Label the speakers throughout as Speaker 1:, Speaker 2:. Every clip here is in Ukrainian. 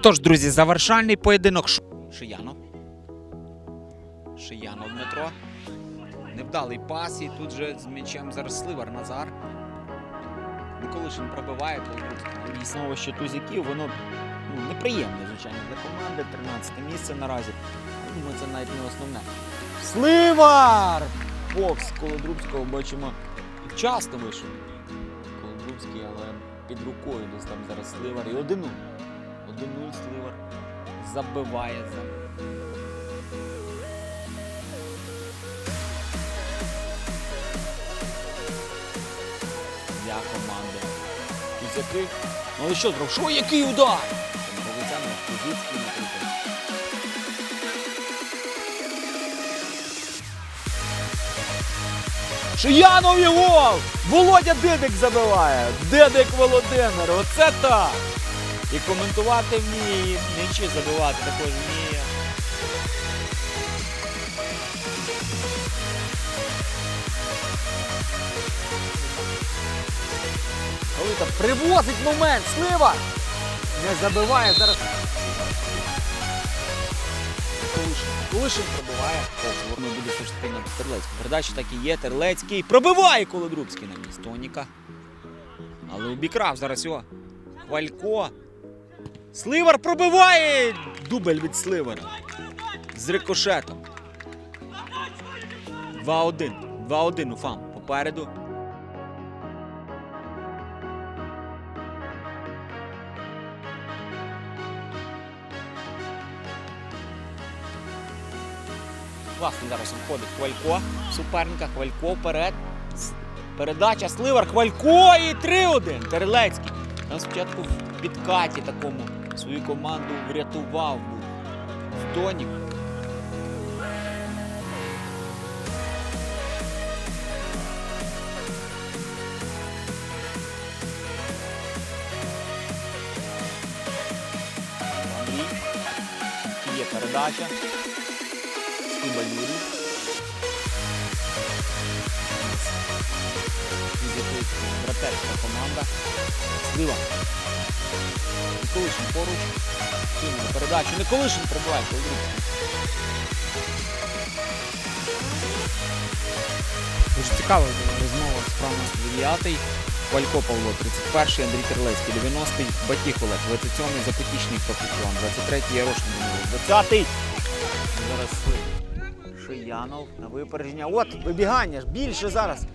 Speaker 1: Тож, друзі, завершальний поєдинок. Ш- Шиянов. Дмитро. Невдалий пас, і тут же з м'ячем зараз Сливар Назар. Миколишин пробиває, тут знову ще тузяків, воно ну, неприємне, звичайно, для команди. 13 місце наразі. Думаю, це навіть не основне. Сливар! Повз Колодрубського бачимо. Часто вийшов. Колодрубський, але під рукою десь там зараз Сливар. І 1-0. 1-0 Сливар забиває за. Для команди. Кузяки. Ну але що зробив? Що який удар? Мовицяно, Кузицький, наприклад. Шиянов і гол! Володя Дидик забиває. Дидик Володимир. Оце так! І коментувати вміє, і м'ячі забивати також вміє. Галита привозить момент, слива! Не забиває зараз. Кулишин пробиває. О, воно буде все ж таки на Терлецький. Передача так і є. Терлецький пробиває Колодрубський на місць Тоніка. Але обікрав зараз його. Хвалько. Сливар пробиває! Дубль від Сливара. З рикошетом. 2-1. 2-1 Уфам. Попереду. Класно зараз входить Хвалько. Суперника Хвалько вперед. Передача Сливар Хвалько і 3-1. Терлецький. Там спочатку в підкаті такому свою команду врятував. Стонік. Є передача. Скиба Юрій. Фізикується братерська команда. Слива. Николишин поруч. Сильна передача. Николишин прибуває Колдрубський. Дуже цікава розмова справа 9-й. Валько Павло, 31-й, Андрій Терлецький, 90-й, Батіх Олег, 27-й, Запотічний Прокопіон, 23-й, Ярошин 20-й. Зараз Шиянов на випередження. От, вибігання ж більше зараз.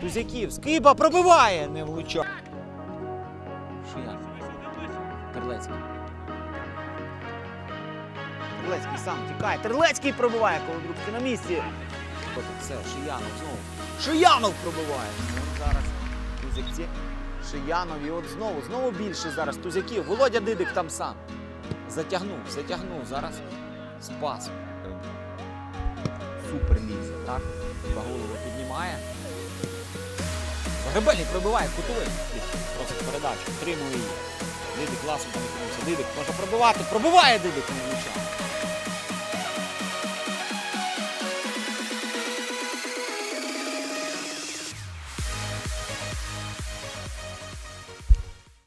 Speaker 1: Тузяків. Скиба пробиває, не влучає. Шиянов. Терлецький. Терлецький сам тікає. Терлецький пробиває, коли Друбський на місці. Все, Шиянов знову. Шиянов пробиває. От зараз Тузякці. Шиянов і от знову, знову більше зараз Тузяків. Володя Дидик там сам. Затягнув, затягнув. Зараз спас. Супер місце, так? Два голову піднімає. Гребельник пробиває кутовий. Просить передачу. Тримує її. Дидик ласом там відкрився. Може пробивати. Пробиває Дидик не влучає.